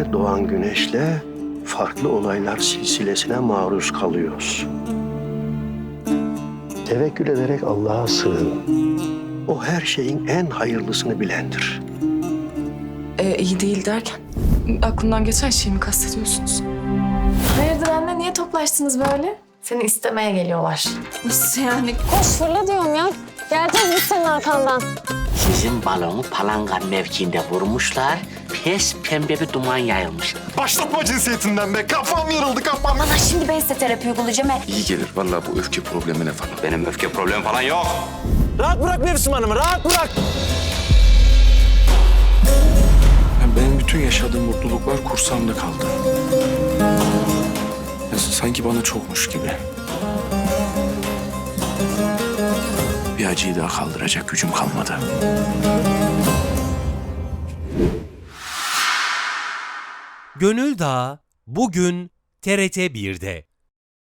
her doğan güneşle farklı olaylar silsilesine maruz kalıyoruz. Tevekkül ederek Allah'a sığın. O her şeyin en hayırlısını bilendir. Ee, iyi değil derken aklından geçen şeyi mi kastediyorsunuz? Hayırdır anne niye toplaştınız böyle? Seni istemeye geliyorlar. Nasıl yani? Koş fırla diyorum ya. Geleceğiz biz senin arkandan. Sizin balonu palangan mevkiinde vurmuşlar. Pes pembe bir duman yayılmış. Başlatma cinsiyetinden be. Kafam yarıldı kafam. Bana şimdi ben size terapi uygulayacağım. he. İyi gelir vallahi bu öfke problemine falan. Benim öfke problemi falan yok. Rahat bırak Mevsim Hanım'ı, rahat bırak. Yani benim bütün yaşadığım mutluluklar kursağımda kaldı. Sanki bana çokmuş gibi. Bir acıyı daha kaldıracak gücüm kalmadı. Gönül Dağı bugün TRT 1'de.